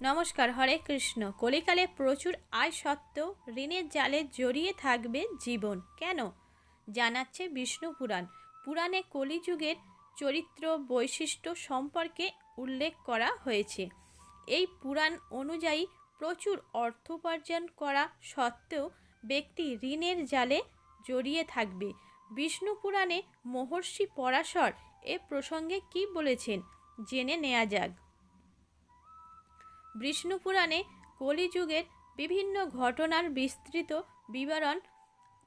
নমস্কার, হরে কৃষ্ণ। কলিকালে প্রচুর আয় সত্ত্বেও ঋণের জালে জড়িয়ে থাকবে জীবন। কেন? জানাচ্ছে বিষ্ণু পুরাণ। পুরাণে কলিযুগের চরিত্র বৈশিষ্ট্য সম্পর্কে উল্লেখ করা হয়েছে। এই পুরাণ অনুযায়ী প্রচুর অর্থ উপার্জন করা সত্ত্বেও ব্যক্তি ঋণের জালে জড়িয়ে থাকবে। বিষ্ণু পুরাণে মহর্ষি পরাশর এ প্রসঙ্গে কি বলেছেন? জেনে নেওয়া যাক। বিষ্ণু পুরাণে কলিযুগের বিভিন্ন ঘটনার বিস্তৃত বিবরণ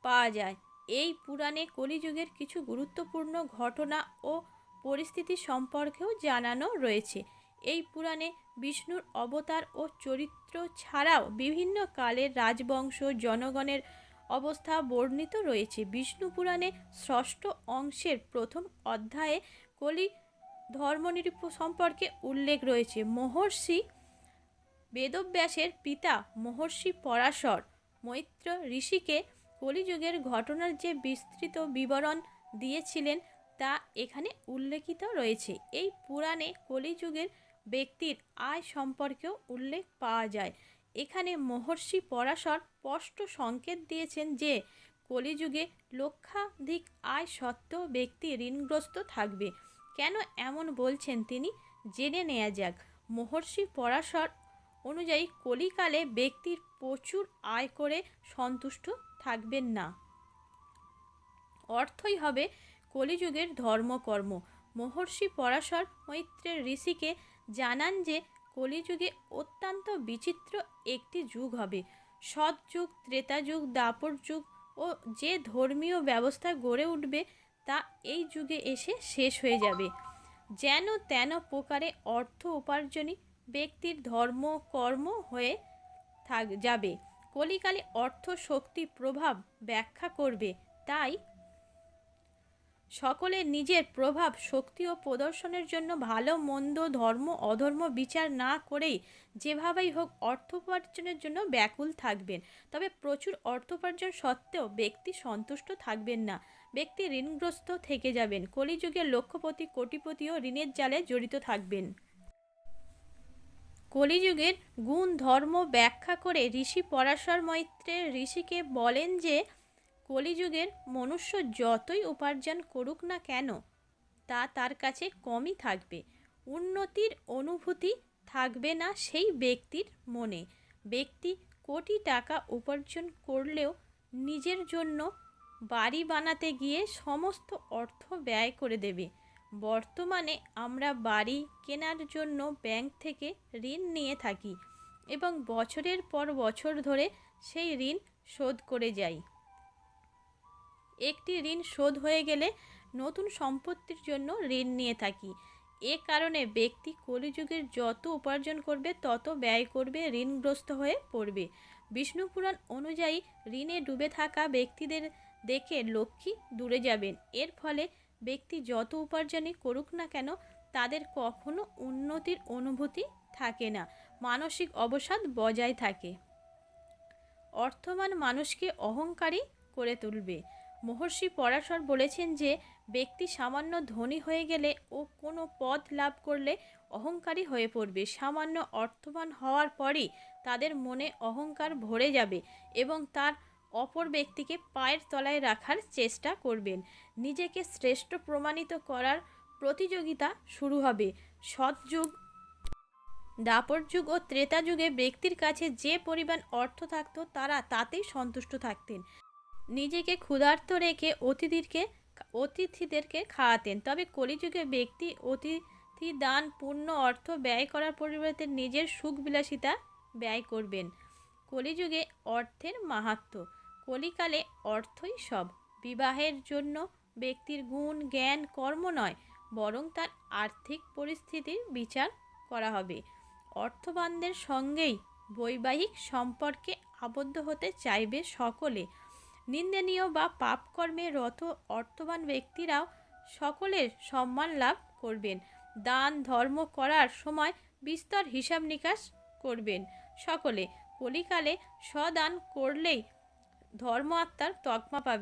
পাওয়া যায়। এই পুরাণে কলিযুগের কিছু গুরুত্বপূর্ণ ঘটনা ও পরিস্থিতি সম্পর্কেও জানানো রয়েছে। এই পুরাণে বিষ্ণুর অবতার ও চরিত্র ছাড়াও বিভিন্ন কালের রাজবংশ, জনগণের অবস্থা বর্ণিত রয়েছে। বিষ্ণু পুরাণে ষষ্ঠ অংশের প্রথম অধ্যায়ে কলি ধর্মনিরূপ সম্পর্কে উল্লেখ রয়েছে। মহর্ষি বেদব্যাসের পিতা মহর্ষি পরাশর মৈত্র ঋষিকে কলিযুগের ঘটনার যে বিস্তৃত বিবরণ দিয়েছিলেন তা এখানে উল্লেখিত রয়েছে। এই পুরাণে কলিযুগের ব্যক্তির আয় সম্পর্কেও উল্লেখ পাওয়া যায়। এখানে মহর্ষি পরাশর স্পষ্ট সংকেত দিয়েছেন যে, কলিযুগে লক্ষাধিক আয় সত্ত্বেও ব্যক্তি ঋণগ্রস্ত থাকবে। কেন এমন বলছেন তিনি? জেনে নেওয়া যাক। মহর্ষি পরাশর অনুযায়ী কলিকালে ব্যক্তির প্রচুর আয় করে সন্তুষ্ট থাকবেন না। অর্থই হবে কলিযুগের ধর্মকর্ম। মহর্ষি পরাশর মৈত্রের ঋষিকে জানান যে, কলিযুগে অত্যন্ত বিচিত্র একটি যুগ হবে। সৎযুগ ত্রেতাযুগ দাপর যুগ ও যে ধর্মীয় ব্যবস্থা গড়ে উঠবে তা এই যুগে এসে শেষ হয়ে যাবে। যেন তেন প্রকারে অর্থ উপার্জনই ব্যক্তির ধর্ম, কর্ম হয়ে থাক, যাবে। কলিকালে অর্থ শক্তি প্রভাব ব্যাখ্যা করবে। তাই সকলে নিজের প্রভাব, শক্তি ও প্রদর্শনের জন্য ভালো, মন্দ, ধর্ম, অধর্ম বিচার না করেই যেভাবেই হোক অর্থ উপার্জনের জন্য ব্যাকুল থাকবেন। তবে প্রচুর অর্থ উপার্জন সত্ত্বেও ব্যক্তি সন্তুষ্ট থাকবেন না। ব্যক্তি ঋণগ্রস্ত থেকে যাবেন। কলিযুগের লক্ষ্যপতি কোটিপতিও ঋণের জালে জড়িত থাকবেন। কলিযুগের গুণ ধর্ম ব্যাখ্যা করে ঋষি পরাশর মৈত্রের ঋষিকে বলেন যে, কলিযুগের মনুষ্য যতই উপার্জন করুক না কেন, তা তার কাছে কমই থাকবে। উন্নতির অনুভূতি থাকবে না সেই ব্যক্তির মনে। ব্যক্তি কোটি টাকা উপার্জন করলেও নিজের জন্য বাড়ি বানাতে গিয়ে সমস্ত অর্থ ব্যয় করে দেবে। বর্তমানে আমরা বাড়ি কেনার জন্য ব্যাংক থেকে ঋণ নিয়ে থাকি এবং বছরের পর বছর ধরে সেই ঋণ শোধ করে যাই। একটি ঋণ শোধ হয়ে গেলে নতুন সম্পত্তির জন্য ঋণ নিয়ে থাকি। এ কারণে ব্যক্তি কলিযুগের যত উপার্জন করবে, তত ব্যয় করবে, ঋণগ্রস্ত হয়ে পড়বে। বিষ্ণু পুরাণ অনুযায়ী ঋণে ডুবে থাকা ব্যক্তিদের দেখে লক্ষ্মী দূরে যাবেন। এর ফলে ব্যক্তি যত উপার্জনই করুক না কেন, তাদের কখনো উন্নতির অনুভূতি থাকে না, মানসিক অবসাদ বজায় থাকে। অর্থমান মানুষকে অহংকারী করে তুলবে। মহর্ষি পরাশর বলেছেন যে, ব্যক্তি সামান্য ধনী হয়ে গেলে ও কোনো পদ লাভ করলে অহংকারী হয়ে পড়বে। সামান্য অর্থবান হওয়ার পরই তাদের মনে অহংকার ভরে যাবে এবং তার অপর ব্যক্তিকে পায়ের তলায় রাখার চেষ্টা করবেন। নিজেকে শ্রেষ্ঠ প্রমাণিত করার প্রতিযোগিতা শুরু হবে। সৎযুগ দাপর যুগ ও ত্রেতা যুগে ব্যক্তির কাছে যে পরিমাণ অর্থ থাকত, তারা তাতেই সন্তুষ্ট থাকতেন। নিজেকে ক্ষুধার্ত রেখে অতিথিকে অতিথিদেরকে খাওয়াতেন। তবে কলিযুগে ব্যক্তি অতিথি দান পূর্ণ অর্থ ব্যয় করার পরিবর্তে নিজের সুখ বিলাসিতা ব্যয় করবেন। কলিযুগে অর্থের মাহাত্ম কলিকালে অর্থই সব। বিবাহের জন্য ব্যক্তির গুণ, জ্ঞান, কর্ম নয়, বরং তার আর্থিক পরিস্থিতির বিচার করা হবে। অর্থবানদের সঙ্গেই বৈবাহিক সম্পর্কে আবদ্ধ হতে চাইবে সকলে। নিন্দনীয় বা পাপকর্মে রত অর্থবান ব্যক্তিরাও সকলের সম্মান লাভ করবেন। দান, ধর্ম করার সময় বিস্তর হিসাব নিকাশ করবেন সকলে। কলিকালে সদান করলেই ধর্ম আত্মার তকমা পাবে।